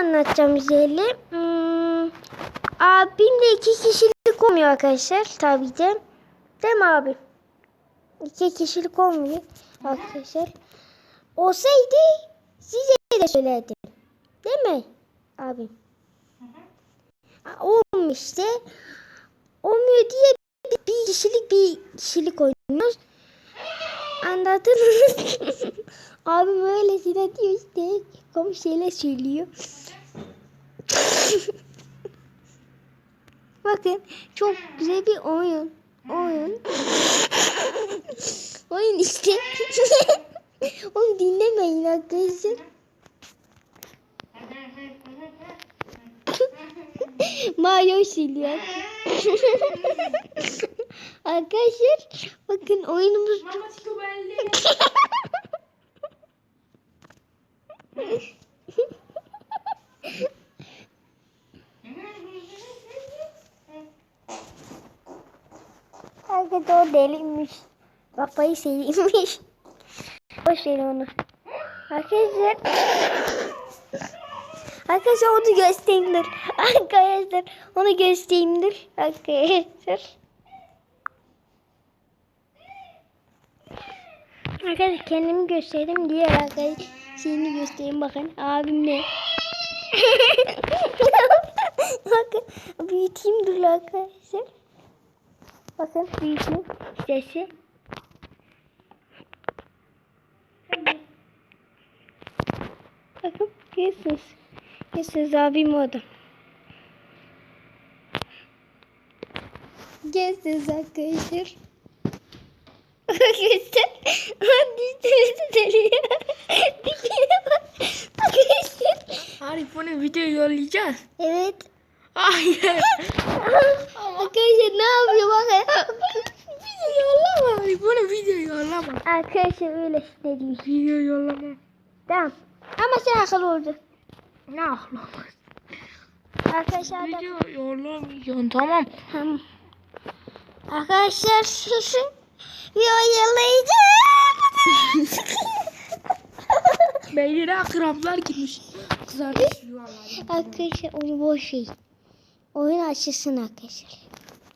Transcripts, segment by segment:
anlatacağım güzeli. Hmm, abim de iki kişilik olmuyor arkadaşlar tabii de. Değil mi abi? İki kişilik olmuyor arkadaşlar. Olsaydı size de söylerdim. Değil mi abi? Olmuyor. Olmuyor diye bir, kişilik bir kişilik oynuyoruz. Anladınız. Abim öylesine diyor işte. Komik şeyler söylüyor. Bakın çok güzel bir oyun. Oyun. oyun işte. Onu dinlemeyin arkadaşlar. Mario söylüyor. arkadaşlar bakın oyunumuz Mamacık Arkadaşlar o deliymiş. Kafayı sevmiş. Boş verin onu. Arkadaşlar. Arkadaşlar onu göstereyim dur. Arkadaşlar onu göstereyim dur. Arkadaşlar. Arkadaşlar kendimi göstereyim diğer arkadaşlar şeyini göstereyim bakın abimle. bakın büyüteyim dur arkadaşlar. Bakın büyüteyim sesi. Bakın görüyorsunuz. Görüyorsunuz abim orada. Görüyorsunuz arkadaşlar. Arkadaşlar. Dişleri dönüyor. Dişleri bak. Arkadaşlar. Arif bunu video yollayacağız. Evet. Hayır. Arkadaşlar ne yapıyor bakın. video yollama. Arif bunu video yollama. Arkadaşlar öyle ne diyor. Video yollama. Tamam. Ama sen akıllı olacaksın. Ne aklamaz. Arkadaşlar da... Video yollamayacaksın tamam. Tamam. Arkadaşlar video yollayacağım. Beynine akraplar girmiş. Kızarmış arkadaşlar onu boş şey. Oyun açılsın arkadaşlar.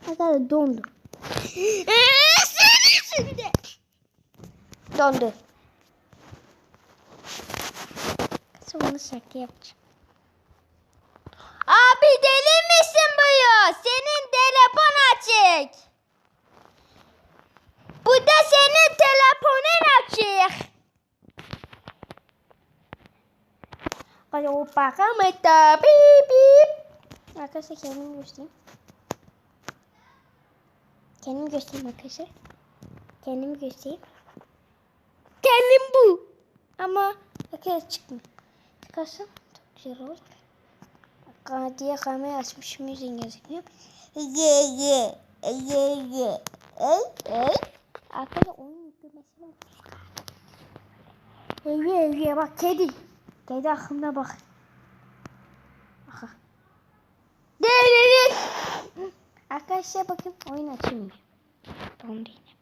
Arkadaşlar dondu. dondu. Sonra şaka yapacağım. Abi deli misin bu ya? Senin telefon açık. Bu da senin telefonun açık. Hadi o bakamıda bip bip. Arkadaşlar kendimi göstereyim. Kendimi göstereyim arkadaşlar. Kendimi göstereyim. Kendim bu. Ama arkadaşlar çıkmıyor. Çıkarsam çok güzel olur. Diye kamera açmışım yüzün gözüküyor. Ye ye. Ye ye. Ey ey. Arkadaşlar oyun yüklemesine Ye ye ye bak kedi. Kedi aklımda bak. Aha. Değil Arkadaşlar bakın oyun açılmıyor. Dondu yine.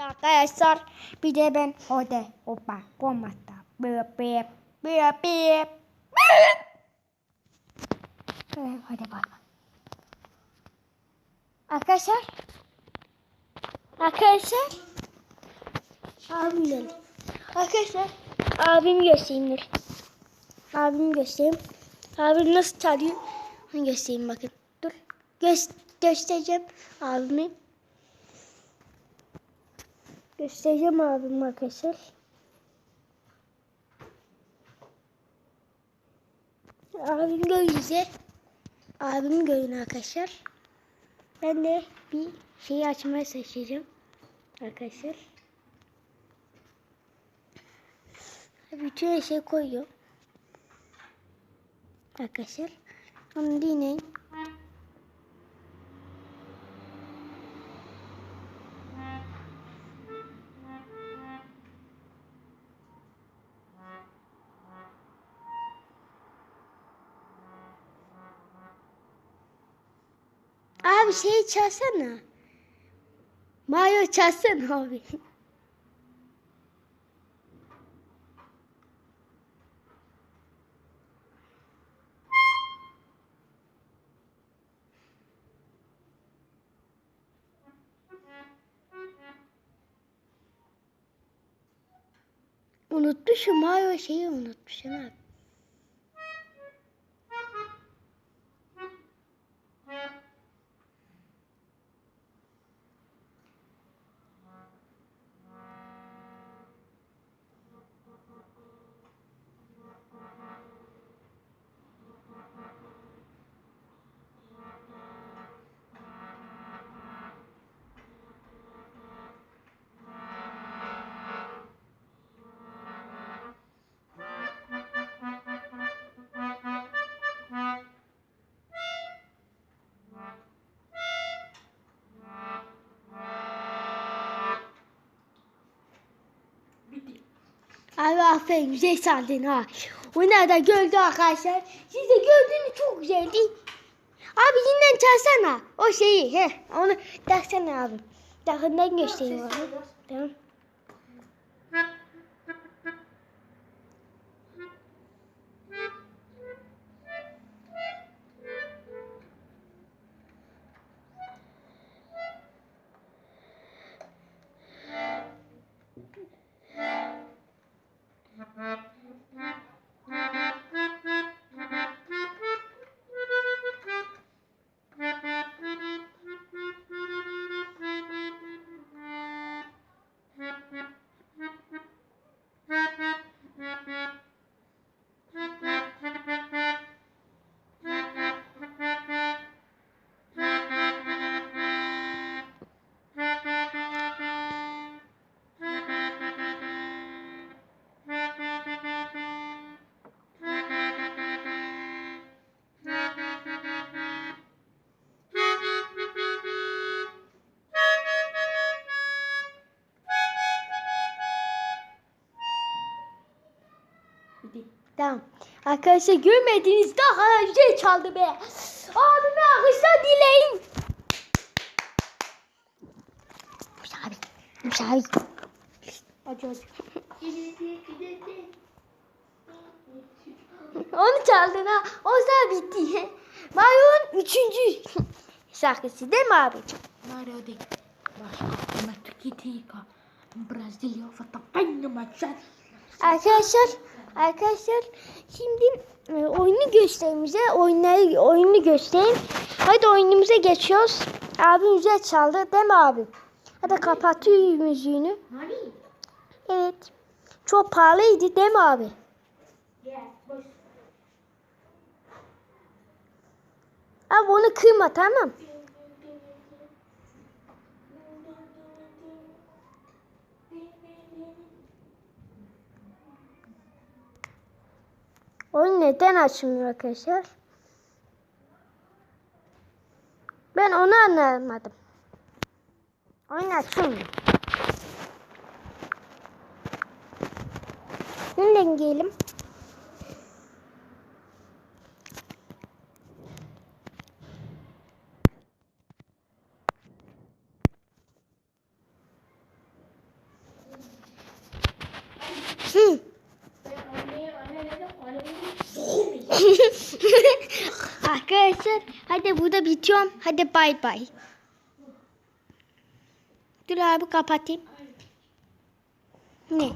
Arkadaşlar bir de ben hode hoppa komata bıp bıp bıp bıp Evet, hadi bay. Arkadaşlar Arkadaşlar Abim geldi. Arkadaşlar abim göstereyim dur. Abim göstereyim. Abim nasıl çalıyor? Onu göstereyim bakın. Dur. Göz göstereceğim abimi. Göstereceğim abim arkadaşlar. Abim görünce abim görün arkadaşlar. Ben de bir şeyi açmaya seçeceğim arkadaşlar. Bütün şey koyuyor. Arkadaşlar. Onu dinleyin. Abi şey çalsana. Mayo çalsana abi. Unutmuşum Mayo şeyi unutmuşum abi. Abi aferin güzel sandın ha. Onlar da gördü arkadaşlar. Siz de gördüğünüz çok güzeldi. Abi yeniden çalsana. O şeyi he. Onu taksana abi. Yakından göstereyim abi. Tamam. Bitti. Tamam. Arkadaşlar görmediğiniz daha güzel çaldı be. Abime alkışlar dileyin. Musa abi. Musa abi. Acı acı. Onu çaldın ha. O da bitti. Mario'nun üçüncü şarkısı değil mi abi? Mario değil. Başka. Matematika. Brezilya. Fatapanya maçlar. Arkadaşlar, arkadaşlar şimdi e, oyunu göstereyim bize. Oyunları, oyunu göstereyim. Hadi oyunumuza geçiyoruz. Abim güzel çaldı değil mi abi? Hadi kapatıyor müziğini. Evet. Çok pahalıydı değil mi abi? Abi onu kırma tamam. Neden açmıyor arkadaşlar? Ben onu anlamadım. Oyun açılmıyor. Yeniden giyelim. Hı. Arkadaşlar hadi burada bitiyorum. Hadi bay bay. Dur abi kapatayım. Ne?